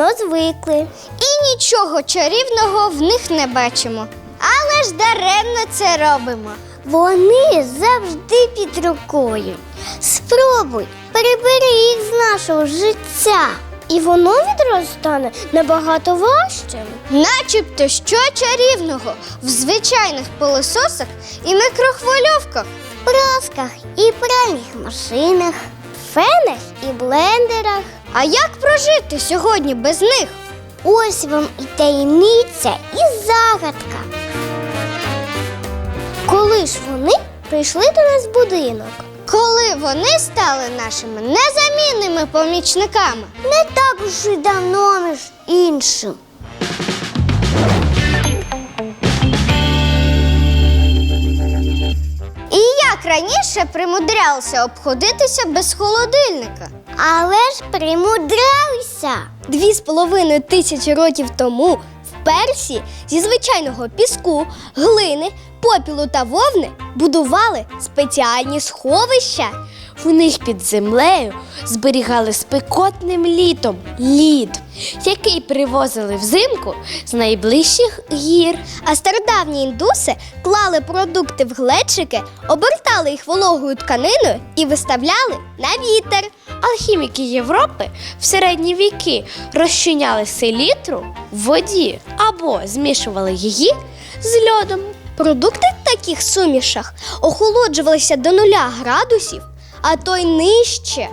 давним-давно звикли. І нічого чарівного в них не бачимо. Але ж даремно це робимо. Вони завжди під рукою. Спробуй, перебери їх з нашого життя. І воно відразу стане набагато важчим. Начебто що чарівного в звичайних пилососах і мікрохвильовках. прасках і пральних машинах, фенах і блендерах. А як прожити сьогодні без них? Ось вам і таємниця, і загадка. Коли ж вони прийшли до нас в будинок? Коли вони стали нашими незамінними помічниками. Не так вже й давно між іншим. І як раніше примудрялися обходитися без холодильника. Але ж примудрилися Дві з половиною тисячі років тому в Персії зі звичайного піску, глини, попілу та вовни будували спеціальні сховища. В них під землею зберігали спекотним літом лід, який привозили взимку з найближчих гір. А стародавні індуси клали продукти в глечики, обертали їх вологою тканиною і виставляли на вітер. Алхіміки Європи в середні віки розчиняли селітру в воді або змішували її з льодом. Продукти в таких сумішах охолоджувалися до нуля градусів, а то й нижче.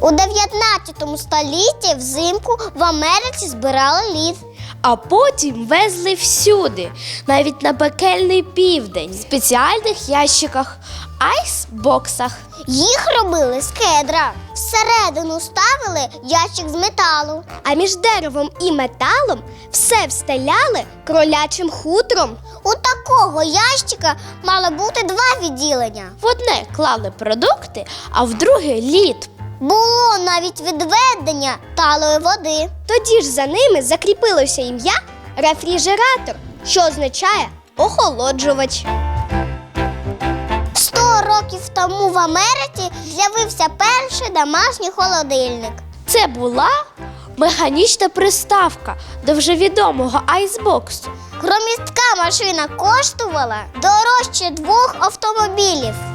У 19 столітті взимку в Америці збирали лід. А потім везли всюди, навіть на пекельний південь, в спеціальних ящиках, айсбоксах. Їх робили з кедра. Всередину ставили ящик з металу. А між деревом і металом все встеляли кролячим хутром. У такого ящика мало бути два відділення. В одне клали продукти, а в друге лід. Було навіть відведення талої води. Тоді ж за ними закріпилося ім'я рефрижератор, що означає охолоджувач. Сто років тому в Америці з'явився перший домашній холодильник. Це була механічна приставка до вже відомого айсбоксу. Громістка машина коштувала дорожче двох автомобілів.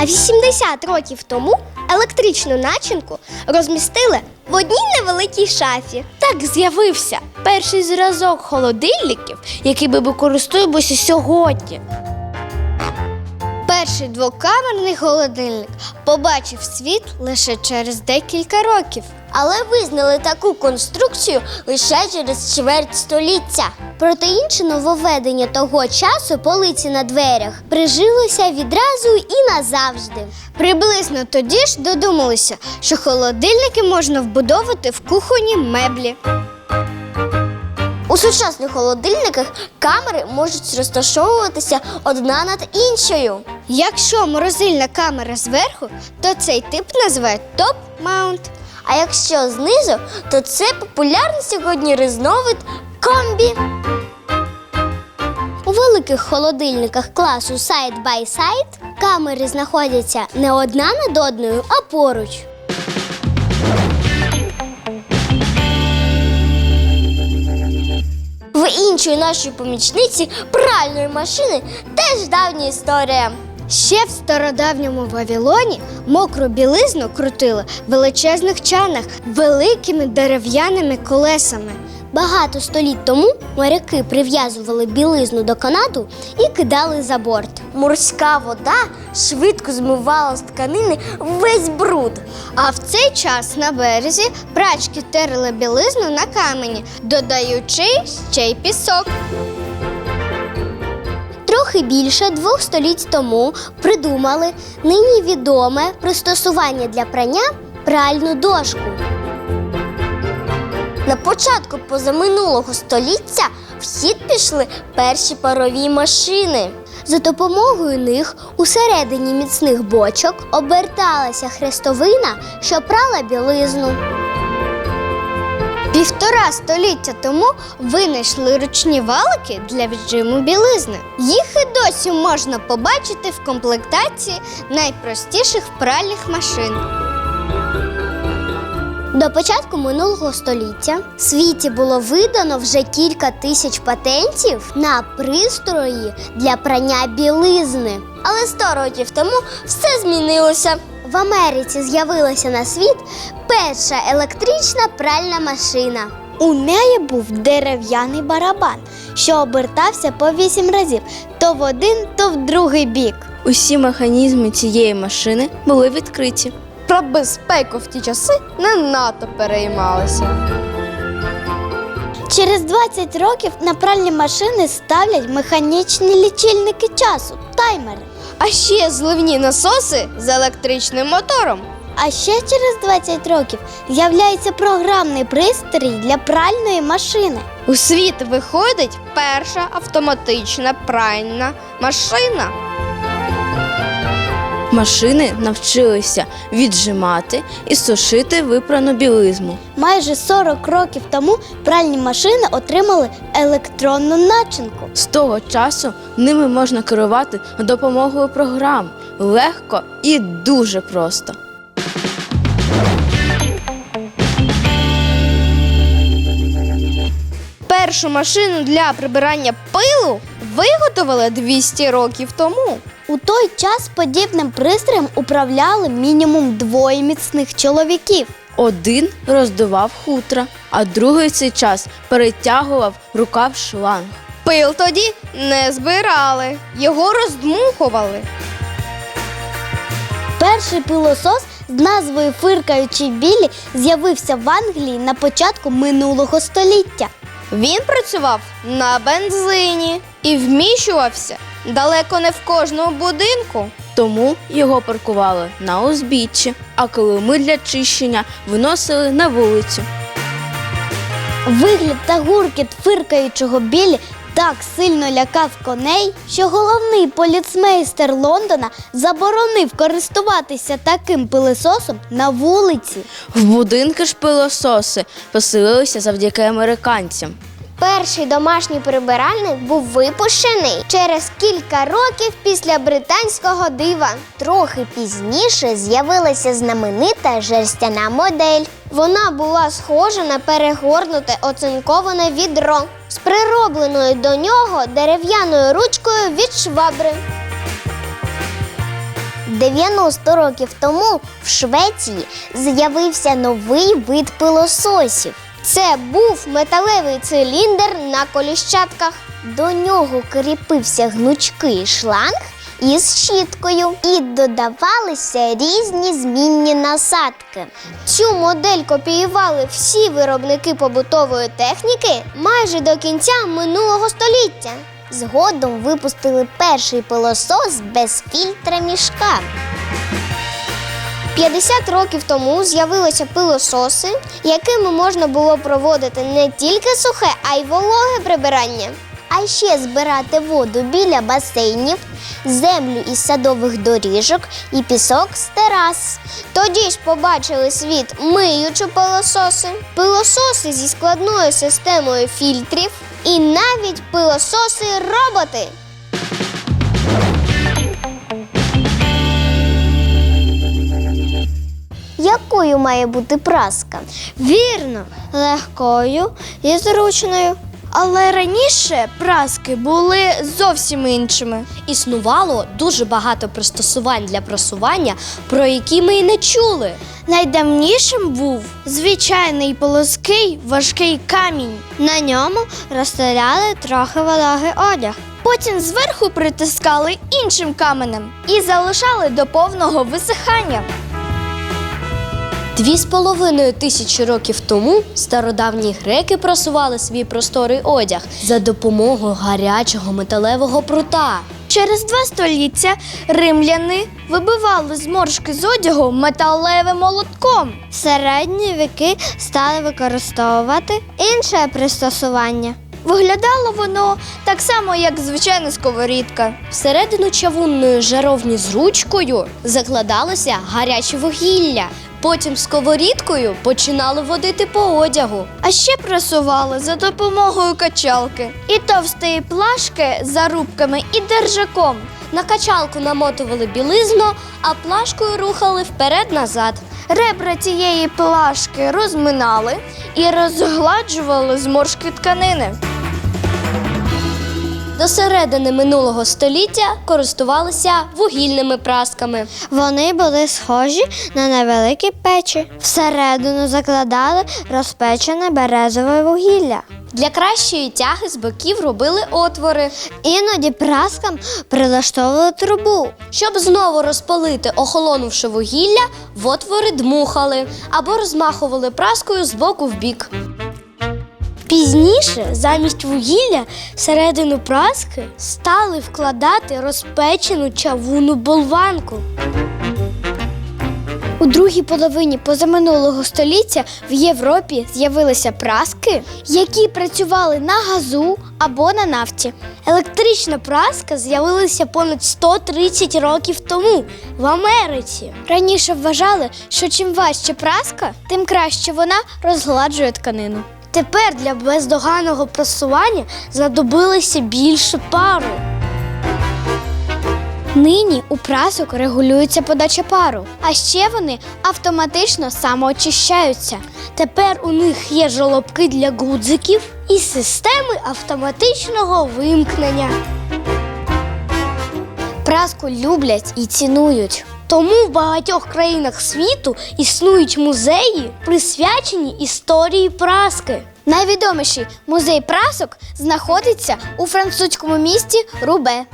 А 80 років тому електричну начинку розмістили в одній невеликій шафі. Так з'явився перший зразок холодильників, який ми використовуємося сьогодні. Перший двокамерний холодильник побачив світ лише через декілька років. Але визнали таку конструкцію лише через чверть століття. Проте інше нововведення того часу полиці на дверях прижилося відразу і назавжди. Приблизно тоді ж додумалися, що холодильники можна вбудовувати в кухонні меблі. У сучасних холодильниках камери можуть розташовуватися одна над іншою. Якщо морозильна камера зверху, то цей тип називають топ-маунт. А якщо знизу, то це популярний сьогодні різновид комбі. У великих холодильниках класу Side by Side камери знаходяться не одна над одною, а поруч. В іншої нашої помічниці пральної машини теж давня історія. Ще в стародавньому Вавилоні мокру білизну крутили в величезних чанах великими дерев'яними колесами. Багато століть тому моряки прив'язували білизну до канату і кидали за борт. Морська вода швидко змивала з тканини весь бруд. А в цей час на березі прачки терли білизну на камені, додаючи ще й пісок. Трохи більше двох століть тому придумали нині відоме пристосування для прання пральну дошку. На початку позаминулого століття в хід пішли перші парові машини. За допомогою них усередині міцних бочок оберталася хрестовина, що прала білизну. Півтора століття тому винайшли ручні валики для віджиму білизни. Їх і досі можна побачити в комплектації найпростіших пральних машин. До початку минулого століття в світі було видано вже кілька тисяч патентів на пристрої для прання білизни. Але 100 років тому все змінилося. В Америці з'явилася на світ перша електрична пральна машина. У неї був дерев'яний барабан, що обертався по вісім разів то в один, то в другий бік. Усі механізми цієї машини були відкриті. Про безпеку в ті часи не надто переймалися. Через 20 років на пральні машини ставлять механічні лічильники часу, таймери. А ще зливні насоси з електричним мотором. А ще через 20 років з'являється програмний пристрій для пральної машини. У світ виходить перша автоматична пральна машина. Машини навчилися віджимати і сушити випрану білизну. Майже 40 років тому пральні машини отримали електронну начинку. З того часу ними можна керувати допомогою програм легко і дуже просто. Першу машину для прибирання пилу виготовили 200 років тому. У той час подібним пристроєм управляли мінімум двоє міцних чоловіків. Один роздував хутра, а другий в цей час перетягував рукав шланг. Пил тоді не збирали, його роздмухували. Перший пилосос з назвою Фиркаючі білі з'явився в Англії на початку минулого століття. Він працював на бензині і вміщувався далеко не в кожному будинку. Тому його паркували на узбіччі, а килими для чищення виносили на вулицю. Вигляд та гуркіт фиркаючого білі так сильно лякав коней, що головний поліцмейстер Лондона заборонив користуватися таким пилисосом на вулиці. В будинки ж пилососи поселилися завдяки американцям. Перший домашній прибиральник був випущений через кілька років після британського дива. Трохи пізніше з'явилася знаменита жерстяна модель. Вона була схожа на перегорнуте оцинковане відро з приробленою до нього дерев'яною ручкою від швабри. 90 років тому в Швеції з'явився новий вид пилососів. Це був металевий циліндр на коліщатках. До нього кріпився гнучкий шланг із щіткою і додавалися різні змінні насадки. Цю модель копіювали всі виробники побутової техніки майже до кінця минулого століття. Згодом випустили перший пилосос без фільтра мішка. 50 років тому з'явилися пилососи, якими можна було проводити не тільки сухе, а й вологе прибирання. А ще збирати воду біля басейнів, землю із садових доріжок і пісок з терас. Тоді ж побачили світ миючі пилососи, пилососи зі складною системою фільтрів і навіть пилососи-роботи. Якою має бути праска? Вірно, легкою і зручною. Але раніше праски були зовсім іншими. Існувало дуже багато пристосувань для просування, про які ми й не чули. Найдавнішим був звичайний полоский важкий камінь. На ньому розставляли трохи вологий одяг. Потім зверху притискали іншим каменем і залишали до повного висихання. Дві з половиною тисячі років тому стародавні греки просували свій просторий одяг за допомогою гарячого металевого прута. Через два століття римляни вибивали зморшки з одягу металевим молотком. В середні віки стали використовувати інше пристосування Виглядало воно так само, як звичайна сковорідка. Всередину чавунної жаровні з ручкою закладалося гаряче вугілля. Потім сковорідкою починали водити по одягу. А ще прасували за допомогою качалки і товстої плашки з зарубками і держаком. На качалку намотували білизну, а плашкою рухали вперед-назад. Ребра цієї плашки розминали і розгладжували зморшки тканини. До середини минулого століття користувалися вугільними прасками. Вони були схожі на невеликі печі. Всередину закладали розпечене березове вугілля. Для кращої тяги з боків робили отвори. Іноді праскам прилаштовували трубу. Щоб знову розпалити охолонувши вугілля, в отвори дмухали або розмахували праскою з боку в бік. Пізніше замість вугілля всередину праски стали вкладати розпечену чавуну болванку. У другій половині позаминулого століття в Європі з'явилися праски, які працювали на газу або на нафті. Електрична праска з'явилася понад 130 років тому в Америці. Раніше вважали, що чим важче праска, тим краще вона розгладжує тканину. Тепер для бездоганного просування знадобилося більше пару. Нині у прасок регулюється подача пару, а ще вони автоматично самоочищаються. Тепер у них є жолобки для гудзиків і системи автоматичного вимкнення. Праску люблять і цінують. Тому в багатьох країнах світу існують музеї, присвячені історії праски. Найвідоміший музей прасок знаходиться у французькому місті Рубе.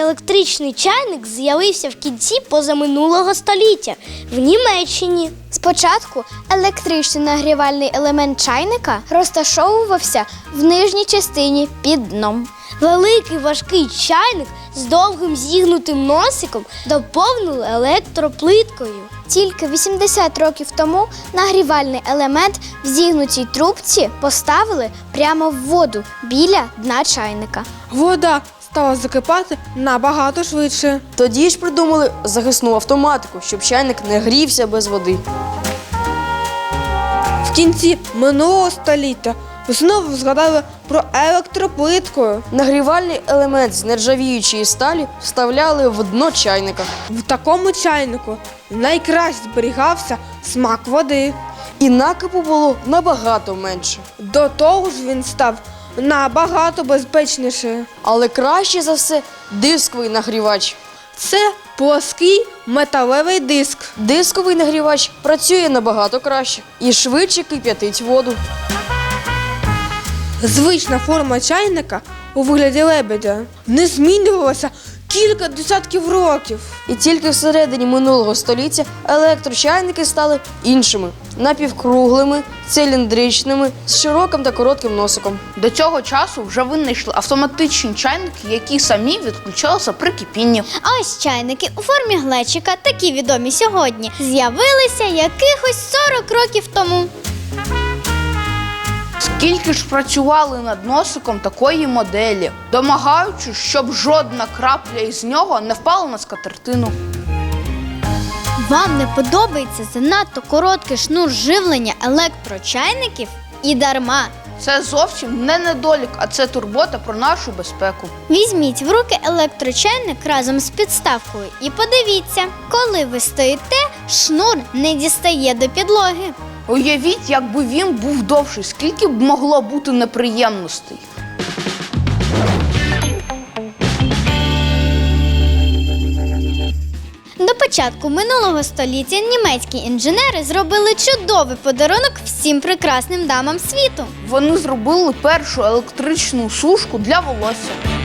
Електричний чайник з'явився в кінці позаминулого століття в Німеччині. Спочатку електричний нагрівальний елемент чайника розташовувався в нижній частині під дном. Великий важкий чайник з довгим зігнутим носиком доповнили електроплиткою. Тільки 80 років тому нагрівальний елемент в зігнутій трубці поставили прямо в воду біля дна чайника. Вода стала закипати набагато швидше. Тоді ж придумали захисну автоматику, щоб чайник не грівся без води. В кінці минулого століття знову згадали про електроплитку. Нагрівальний елемент з нержавіючої сталі вставляли в дно чайника. В такому чайнику найкраще зберігався смак води. І накипу було набагато менше. До того ж він став набагато безпечніше. Але краще за все дисковий нагрівач. Це плоский металевий диск. Дисковий нагрівач працює набагато краще і швидше кип'ятить воду. Звична форма чайника у вигляді лебедя не змінювалася кілька десятків років. І тільки всередині минулого століття електрочайники стали іншими напівкруглими, циліндричними, з широким та коротким носиком. До цього часу вже винайшли автоматичні чайники, які самі відключалися при кипінні. А ось чайники у формі глечика, такі відомі сьогодні, з'явилися якихось 40 років тому. Скільки ж працювали над носиком такої моделі, домагаючись, щоб жодна крапля із нього не впала на скатертину. Вам не подобається занадто короткий шнур живлення електрочайників? І дарма. Це зовсім не недолік, а це турбота про нашу безпеку. Візьміть в руки електрочайник разом з підставкою і подивіться, коли ви стоїте, шнур не дістає до підлоги. Уявіть, якби він був довший, скільки б могло бути неприємностей. До початку минулого століття німецькі інженери зробили чудовий подарунок всім прекрасним дамам світу. Вони зробили першу електричну сушку для волосся.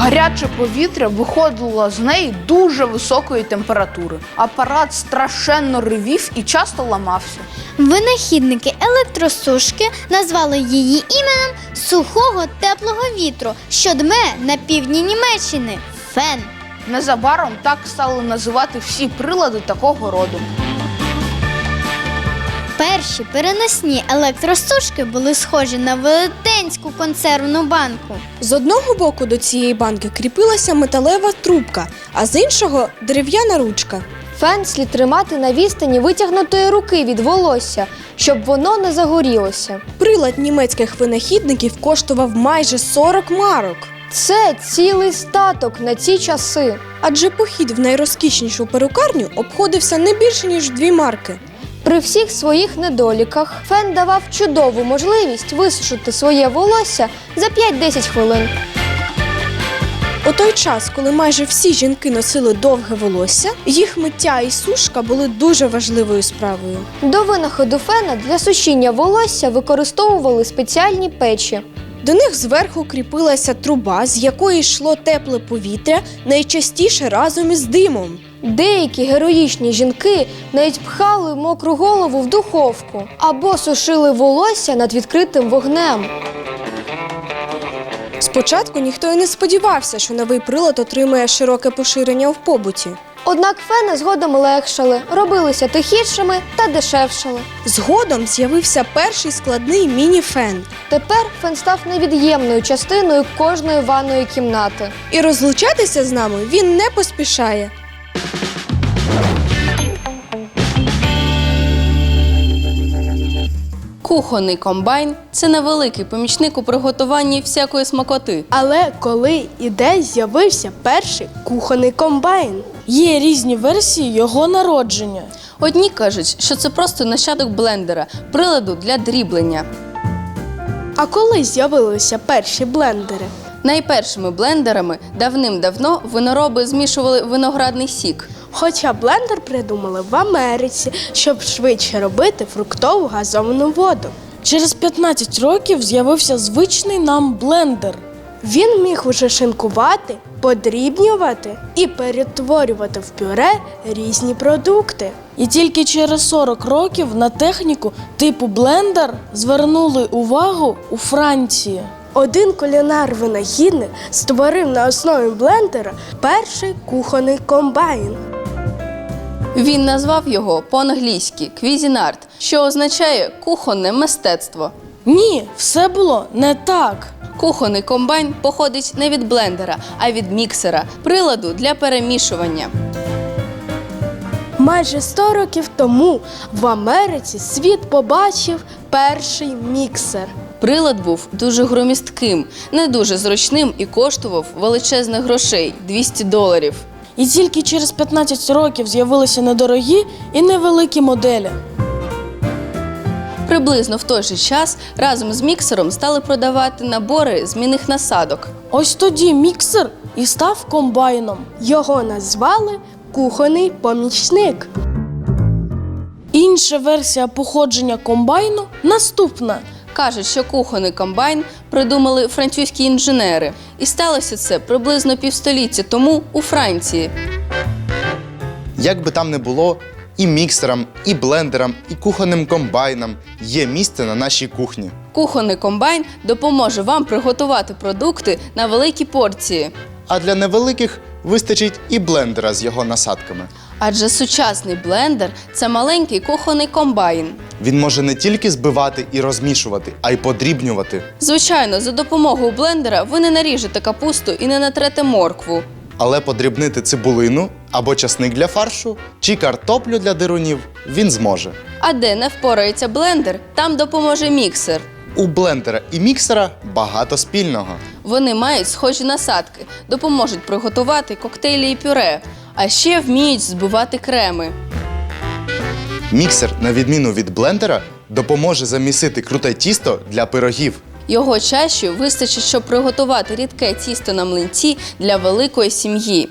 Гаряче повітря виходило з неї дуже високої температури. Апарат страшенно ревів і часто ламався. Винахідники електросушки назвали її іменем сухого теплого вітру, що дме на півдні Німеччини фен. Незабаром так стали називати всі прилади такого роду. Перші переносні електросушки були схожі на велетенську консервну банку. З одного боку до цієї банки кріпилася металева трубка, а з іншого дерев'яна ручка. Фен слід тримати на відстані витягнутої руки від волосся, щоб воно не загорілося. Прилад німецьких винахідників коштував майже 40 марок. Це цілий статок на ці часи. Адже похід в найрозкішнішу перукарню обходився не більше ніж дві марки. При всіх своїх недоліках фен давав чудову можливість висушити своє волосся за 5-10 хвилин. У той час, коли майже всі жінки носили довге волосся, їх миття і сушка були дуже важливою справою. До винаходу фена для сушіння волосся використовували спеціальні печі. До них зверху кріпилася труба, з якої йшло тепле повітря, найчастіше разом із димом. Деякі героїчні жінки навіть пхали мокру голову в духовку або сушили волосся над відкритим вогнем. Спочатку ніхто і не сподівався, що новий прилад отримає широке поширення в побуті. Однак фени згодом легшали, робилися тихішими та дешевшали. Згодом з'явився перший складний міні-фен. Тепер фен став невід'ємною частиною кожної ванної кімнати. І розлучатися з нами він не поспішає. Кухонний комбайн це невеликий помічник у приготуванні всякої смакоти. Але коли і де з'явився перший кухонний комбайн? Є різні версії його народження. Одні кажуть, що це просто нащадок блендера, приладу для дріблення. А коли з'явилися перші блендери? Найпершими блендерами давним-давно винороби змішували виноградний сік. Хоча блендер придумали в Америці, щоб швидше робити фруктову газовану воду. Через 15 років з'явився звичний нам блендер. Він міг уже шинкувати, подрібнювати і перетворювати в пюре різні продукти. І тільки через 40 років на техніку типу блендер звернули увагу у Франції. Один кулінар-винахідник створив на основі блендера перший кухонний комбайн. Він назвав його по-англійськи квізінарт, що означає кухонне мистецтво. Ні, все було не так. Кухонний комбайн походить не від блендера, а від міксера, приладу для перемішування. Майже 100 років тому в Америці світ побачив перший міксер. Прилад був дуже громістким, не дуже зручним і коштував величезних грошей 200 доларів. І тільки через 15 років з'явилися недорогі і невеликі моделі. Приблизно в той же час разом з міксером стали продавати набори змінних насадок. Ось тоді міксер і став комбайном. Його назвали кухонний помічник. Інша версія походження комбайну наступна. Кажуть, що кухонний комбайн придумали французькі інженери, і сталося це приблизно півстоліття тому у Франції. Як би там не було, і міксерам, і блендерам, і кухонним комбайнам є місце на нашій кухні. Кухонний комбайн допоможе вам приготувати продукти на великі порції. А для невеликих вистачить і блендера з його насадками. Адже сучасний блендер це маленький кухонний комбайн. Він може не тільки збивати і розмішувати, а й подрібнювати. Звичайно, за допомогою блендера ви не наріжете капусту і не натрете моркву. Але подрібнити цибулину або часник для фаршу чи картоплю для дирунів він зможе. А де не впорається блендер, там допоможе міксер. У блендера і міксера багато спільного. Вони мають схожі насадки, допоможуть приготувати коктейлі і пюре, а ще вміють збивати креми. Міксер, на відміну від блендера, допоможе замісити круте тісто для пирогів. Його чаші вистачить, щоб приготувати рідке тісто на млинці для великої сім'ї.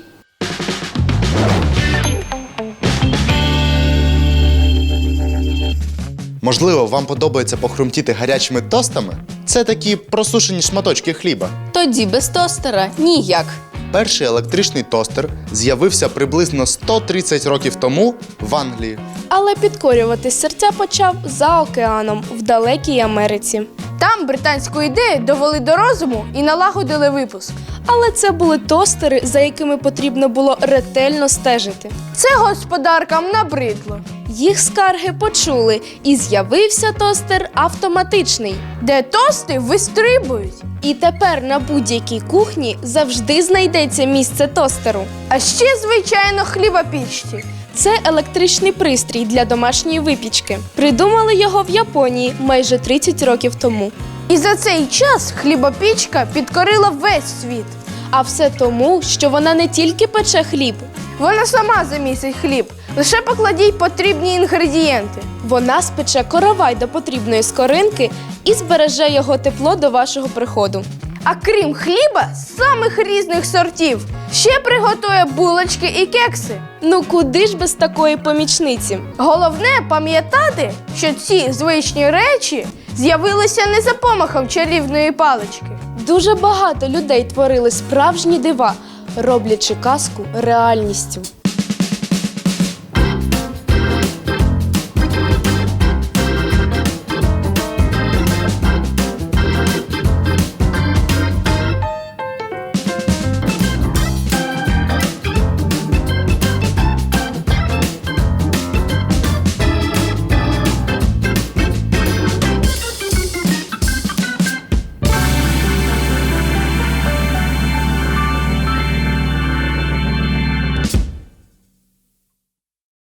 Можливо, вам подобається похрумтіти гарячими тостами? Це такі просушені шматочки хліба. Тоді без тостера ніяк. Перший електричний тостер з'явився приблизно 130 років тому в Англії. Але підкорювати серця почав за океаном в далекій Америці. Там британську ідею довели до розуму і налагодили випуск. Але це були тостери, за якими потрібно було ретельно стежити. Це господаркам набридло. Їх скарги почули, і з'явився тостер автоматичний. Де тости вистрибують. І тепер на будь-якій кухні завжди знайдеться місце тостеру. А ще, звичайно, хлібопічці. Це електричний пристрій для домашньої випічки. Придумали його в Японії майже 30 років тому. І за цей час хлібопічка підкорила весь світ. А все тому, що вона не тільки пече хліб, Вона сама замісить хліб. Лише покладіть потрібні інгредієнти. вона спече коровай до потрібної скоринки і збереже його тепло до вашого приходу. А крім хліба, самих різних сортів, ще приготує булочки і кекси. Ну куди ж без такої помічниці? Головне пам'ятати, що ці звичні речі з'явилися не за помахом чарівної палички. Дуже багато людей творили справжні дива, роблячи казку реальністю.